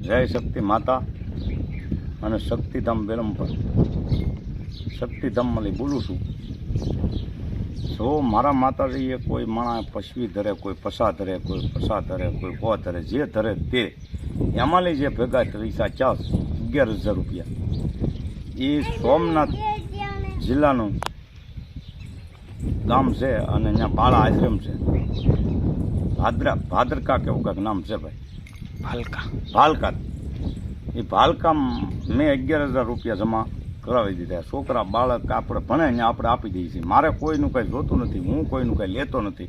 જય શક્તિ માતા અને શક્તિધામ વેલમપર શક્તિધામમાંથી બોલું છું. જો મારા માતાજીએ કોઈ માણસ પશવી ધરે, કોઈ પસા ધરે, કોઈ પસા ધરે, કોઈ કો ધરે, જે ધરે તે એમાંની જે ભેગા પૈસા ચાર અગિયાર હજાર રૂપિયા. એ સોમનાથ જિલ્લાનું ગામ છે અને અહીંયા બાળા આશ્રમ છે. ભાદ્રા, ભાદ્રકા કેવું કાંઈક નામ છે ભાઈ. ભાલકા ભાલકા એ ભાલકા મેં અગિયાર હજાર રૂપિયા જમા કરાવી દીધા. છોકરા, બાળક, આપણે ભણે ને આપણે આપી દઈએ છીએ. મારે કોઈનું કંઈ જોતું નથી, હું કોઈનું કંઈ લેતો નથી.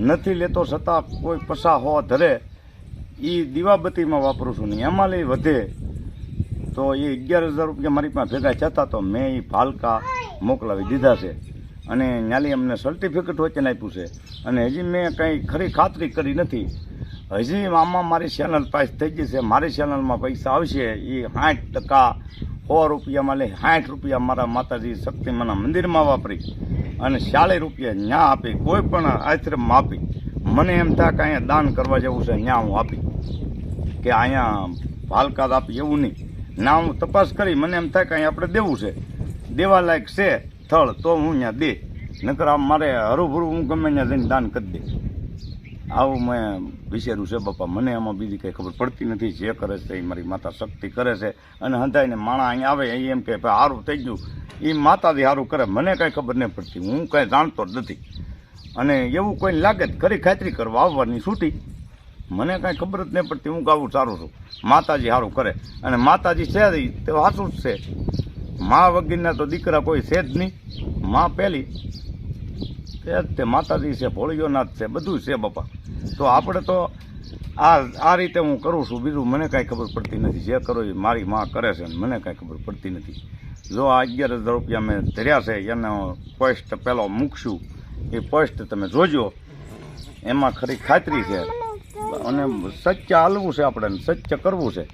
નથી લેતો છતાં કોઈ પસા હોવા ધરે એ દીવાબત્તીમાં વાપરું છું ને એમાં લઈ વધે. તો એ અગિયાર હજાર રૂપિયા મારી પાસે ભેગા જતા તો મેં એ ભાલકા મોકલાવી દીધા છે. અને ન્યાલી અમને સર્ટિફિકેટ વચન આપ્યું છે. અને હજી મેં કંઈ ખરી ખાતરી કરી નથી. હજી આમાં મારી ચેનલ પાસ થઈ ગઈ છે. મારી ચેનલમાં પૈસા આવશે. એ સાઠ ટકા સો રૂપિયામાં લઈ સાઠ રૂપિયા મારા માતાજી શક્તિમાના મંદિરમાં વાપરી અને ચાલીસ રૂપિયા ન્યા આપી. કોઈ પણ આશ્રમમાં આપી. મને એમ થાય કે અહીંયા દાન કરવા જેવું છે. ન્યા હું આપી. કે અહીંયા ભાલકાત આપી એવું નહીં. ના, હું તપાસ કરી. મને એમ થાય કે અહીંયા આપણે દેવું છે. દેવા લાયક છે. સ્થળ તો હું ત્યાં દે. નકર આમ મારે હરુભરું હું ગમે ત્યાં જઈને દાન કરી દે. આવું મેં વિચાર્યું છે, બાપા, મને એમાં બીજી કંઈ ખબર પડતી નથી, જે કરે છે એ મારી માતા શક્તિ કરે છે. અને હંધાઈને માણા અહીંયા આવે, એ એમ કે સારું થઈ ગયું. એ માતાજી સારું કરે, મને કાંઈ ખબર નહીં પડતી, હું કાંઈ જાણતો જ નથી. અને એવું કોઈને લાગે જ ખરી ખાતરી કરવા, આવવાની છૂટી. મને કાંઈ ખબર જ નહીં પડતી, હું ગાવું સારું છું. માતાજી સારું કરે. અને માતાજી છે તે સાચું જ છે. મા વગીરના તો દીકરા કોઈ છે જ નહીં. મા પહેલી જ તે માતાજી છે ભોળિયોનાથ છે, બધું છે બાપા. તો આપણે તો આ આ રીતે હું કરું છું. બીજું મને કાંઈ ખબર પડતી નથી. જે કરો એ મારી માં કરે છે મને કાંઈ ખબર પડતી નથી. જો આ અગિયાર હજાર રૂપિયા મેં ધર્યા છે, એનો પોસ્ટ પહેલો મૂકશું. એ પોસ્ટ તમે જોજો. એમાં ખરી ખાતરી છે. અને સત્ય હાલવું છે આપણે સત્ય કરવું છે.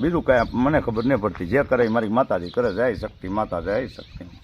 બીજું કાંઈ મને ખબર નહીં પડતી. જે કરે એ મારી માતાજી કરે, જય શક્તિ માતા, જય શક્તિ.